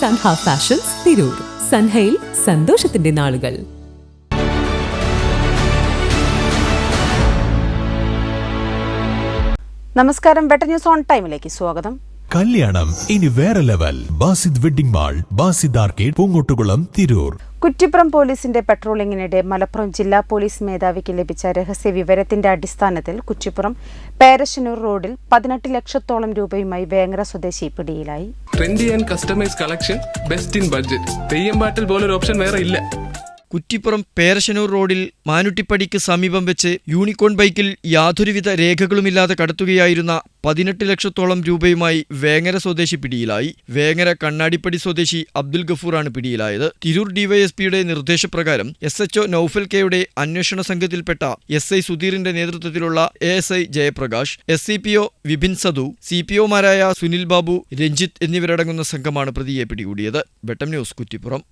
Sanha fashions Tirur. സൻഹയിൽ സന്തോഷത്തിന്റെ നാളുകൾ. നമസ്കാരം. ബെറ്റർ ന്യൂസ് ഓൺ ടൈമിലേക്ക് സ്വാഗതം. കല്യാണം. ഇനി വേറെ level. Basid wedding mall Basid arcade Poongottukulam Tirur. Kuttippuram പോലീസിന്റെ പട്രോളിംഗിനിടെ മലപ്പുറം ജില്ലാ പോലീസ് മേധാവിക്ക് ലഭിച്ച രഹസ്യ വിവരത്തിന്റെ അടിസ്ഥാനത്തിൽ കുറ്റിപ്പുറം പേരശനൂർ റോഡിൽ പതിനെട്ട് ലക്ഷത്തോളം രൂപയുമായി വേങ്ങര സ്വദേശി പിടിയിലായി. Trendy and customise collection best in budget Theyyam പാട്ടിൽ പോലൊരു ഓപ്ഷൻ വേറെ ഇല്ല. കുറ്റിപ്പുറം പേരശനൂർ റോഡിൽ മാനുട്ടിപ്പടിക്ക് സമീപം വെച്ച് യൂണിക്കോൺ ബൈക്കിൽ യാതൊരുവിധ രേഖകളുമില്ലാതെ കടത്തുകയായിരുന്ന പതിനെട്ട് ലക്ഷത്തോളം രൂപയുമായി വേങ്ങര സ്വദേശി പിടിയിലായി. വേങ്ങര കണ്ണാടിപ്പടി സ്വദേശി അബ്ദുൽ ഗഫൂറാണ് പിടിയിലായത്. തിരൂർ ഡിവൈഎസ്പിയുടെ നിർദ്ദേശപ്രകാരം എസ് എച്ച്ഒ നൌഫൽ കെയുടെ അന്വേഷണ സംഘത്തിൽപ്പെട്ട എസ് ഐ സുധീറിന്റെ നേതൃത്വത്തിലുള്ള A S I Jayaprakash S C P O Vipin Sadu C P ഒമാരായ Sunil Babu Ranjith എന്നിവരടങ്ങുന്ന സംഘമാണ് പ്രതിയെ പിടികൂടിയത്. വെട്ടം ന്യൂസ് കുറ്റിപ്പുറം.